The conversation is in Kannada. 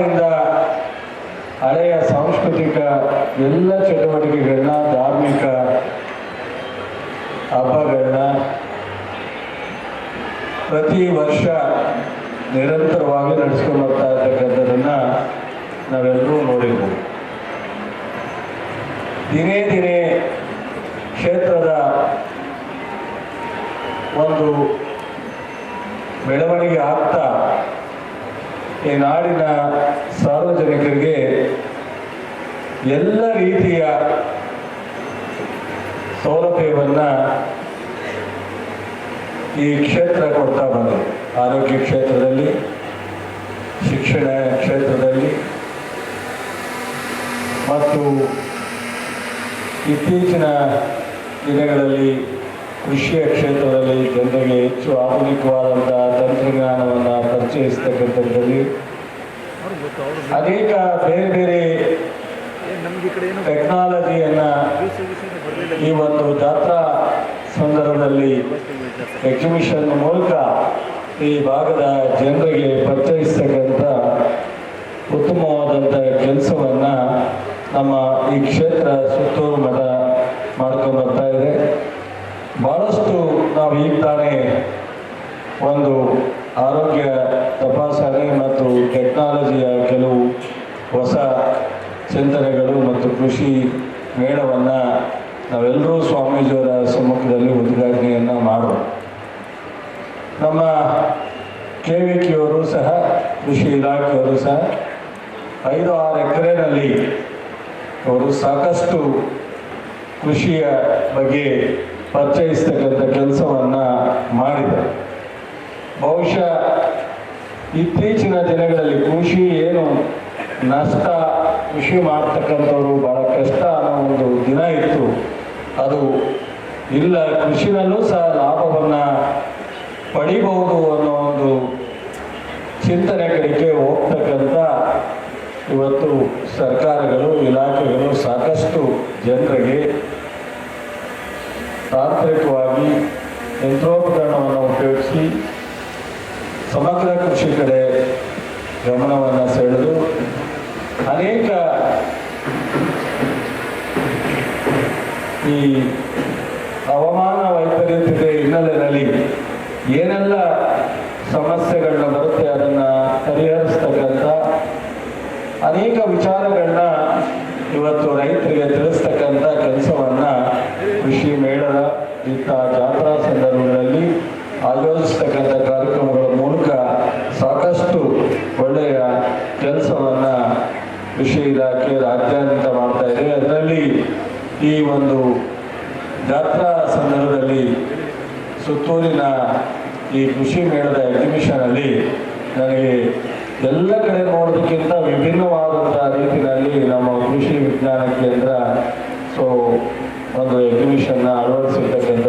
ಕಾಲದಿಂದ ಹಳೆಯ ಸಾಂಸ್ಕೃತಿಕ ಎಲ್ಲ ಚಟುವಟಿಕೆಗಳನ್ನ, ಧಾರ್ಮಿಕ ಹಬ್ಬಗಳನ್ನ ಪ್ರತಿ ವರ್ಷ ನಿರಂತರವಾಗಿ ನಡೆಸ್ಕೊಂಡು ಬರ್ತಾ ನಾವೆಲ್ಲರೂ ನೋಡಿರ್ಬೋದು. ದಿನೇ ದಿನೇ ಕ್ಷೇತ್ರದ ಒಂದು ಬೆಳವಣಿಗೆ ಆಗ್ತಾ ಈ ನಾಡಿನ ಸಾರ್ವಜನಿಕರಿಗೆ ಎಲ್ಲ ರೀತಿಯ ಸೌಲಭ್ಯವನ್ನು ಈ ಕ್ಷೇತ್ರ ಕೊಡ್ತಾ ಬಂದರು ಆರೋಗ್ಯ ಕ್ಷೇತ್ರದಲ್ಲಿ, ಶಿಕ್ಷಣ ಕ್ಷೇತ್ರದಲ್ಲಿ, ಮತ್ತು ಇತ್ತೀಚಿನ ದಿನಗಳಲ್ಲಿ ಕೃಷಿಯ ಕ್ಷೇತ್ರದಲ್ಲಿ ಜನರಿಗೆ ಹೆಚ್ಚು ಆಧುನಿಕವಾದಂಥ ತಂತ್ರಜ್ಞಾನವನ್ನು ಪರಿಚಯಿಸ್ತಕ್ಕಂಥದ್ದಲ್ಲಿ ಅನೇಕ ಬೇರೆ ಬೇರೆ ಟೆಕ್ನಾಲಜಿಯನ್ನು ಈ ಒಂದು ಜಾತ್ರಾ ಸಂದರ್ಭದಲ್ಲಿ ಎಕ್ಸಿಬಿಷನ್ ಮೂಲಕ ಈ ಭಾಗದ ಜನರಿಗೆ ಪರಿಚಯಿಸ್ತಕ್ಕಂಥ ಉತ್ತಮವಾದಂಥ ಕೆಲಸವನ್ನು ನಮ್ಮ ಈ ಕ್ಷೇತ್ರ ಸುತ್ತೂರು ಮಠ ಮಾಡ್ಕೊಂಡು ಬರ್ತಾ ಇದೆ. ನಾವು ಈಗ ತಾನೇ ಒಂದು ಆರೋಗ್ಯ ತಪಾಸಣೆ ಮತ್ತು ಟೆಕ್ನಾಲಜಿಯ ಕೆಲವು ಹೊಸ ಚಿಂತನೆಗಳು ಮತ್ತು ಕೃಷಿ ಮೇಳವನ್ನು ನಾವೆಲ್ಲರೂ ಸ್ವಾಮೀಜಿಯವರ ಸಮ್ಮುಖದಲ್ಲಿ ಉದ್ಘಾಟನೆಯನ್ನು ಮಾಡೋಣ. ನಮ್ಮ ಕೆ ವಿ ಕಿಯವರು ಸಹ, ಕೃಷಿ ಇಲಾಖೆಯವರು ಸಹ ಐದು ಆರು ಎಕರೆನಲ್ಲಿ ಅವರು ಸಾಕಷ್ಟು ಕೃಷಿಯ ಬಗ್ಗೆ ಪರಿಚಯಿಸ್ತಕ್ಕಂಥ ಕೆಲಸವನ್ನು ಮಾಡಿದೆ ಬಹುಶಃ ಇತ್ತೀಚಿನ ದಿನಗಳಲ್ಲಿ ಕೃಷಿ ಏನು ನಷ್ಟ, ಕೃಷಿ ಮಾಡ್ತಕ್ಕಂಥವ್ರು ಬಹಳ ಕಷ್ಟ ಅನ್ನೋ ಒಂದು ದಿನ ಇತ್ತು. ಅದು ಇಲ್ಲ, ಕೃಷಿನಲ್ಲೂ ಸಹ ಲಾಭವನ್ನು ಪಡಿಬಹುದು ಅನ್ನೋ ಒಂದು ಚಿಂತನೆ ಕಡೆಗೆ ಹೋಗ್ತಕ್ಕಂಥ ಇವತ್ತು ಸರ್ಕಾರಗಳು, ಇಲಾಖೆಗಳು ಸಾಕಷ್ಟು ಜನರಿಗೆ ತಾಂತ್ರಿಕವಾಗಿ ಯಂತ್ರೋಪಕರಣವನ್ನು ಉಪಯೋಗಿಸಿ ಸಮಗ್ರ ಕೃಷಿ ಕಡೆ ಗಮನವನ್ನು ಸೆಳೆದು ಅನೇಕ ಈ ಹವಾಮಾನ ವೈಪರೀತ್ಯತೆ ಹಿನ್ನೆಲೆಯಲ್ಲಿ ಏನೆಲ್ಲ ಸಮಸ್ಯೆಗಳನ್ನ ಬರುತ್ತೆ ಅದನ್ನು ಪರಿಹರಿಸ್ತಕ್ಕಂಥ ಅನೇಕ ವಿಚಾರಗಳನ್ನ ಇವತ್ತು ರೈತರಿಗೆ ತಿಳಿಸ್ತಕ್ಕಂಥ ಕೆಲಸವನ್ನು ಕೃಷಿ ಮೇಳದ ಇಂಥ ಜಾತ್ರಾ ಸಂದರ್ಭಗಳಲ್ಲಿ ಆಯೋಜಿಸ್ತಕ್ಕಂಥ ಕಾರ್ಯಕ್ರಮಗಳ ಮೂಲಕ ಸಾಕಷ್ಟು ಒಳ್ಳೆಯ ಕೆಲಸವನ್ನು ಕೃಷಿ ಇಲಾಖೆ ರಾಜ್ಯಾದ್ಯಂತ ಮಾಡ್ತಾ ಇದೆ. ಅದರಲ್ಲಿ ಈ ಒಂದು ಜಾತ್ರಾ ಸಂದರ್ಭದಲ್ಲಿ ಸುತ್ತೂರಿನ ಈ ಕೃಷಿ ಮೇಳದ ಎಕ್ಸಿಬಿಷನಲ್ಲಿ ನನಗೆ ಎಲ್ಲ ಕಡೆ ನೋಡೋದಕ್ಕಿಂತ ವಿಭಿನ್ನವಾದಂತಹ ರೀತಿಯಲ್ಲಿ ನಮ್ಮ ಕೃಷಿ ವಿಜ್ಞಾನ ಕೇಂದ್ರ ಸೊ ಒಂದು ಎಕ್ಸಿಬಿಷನ್ ಅಳವಡಿಸಿರ್ತಕ್ಕಂಥ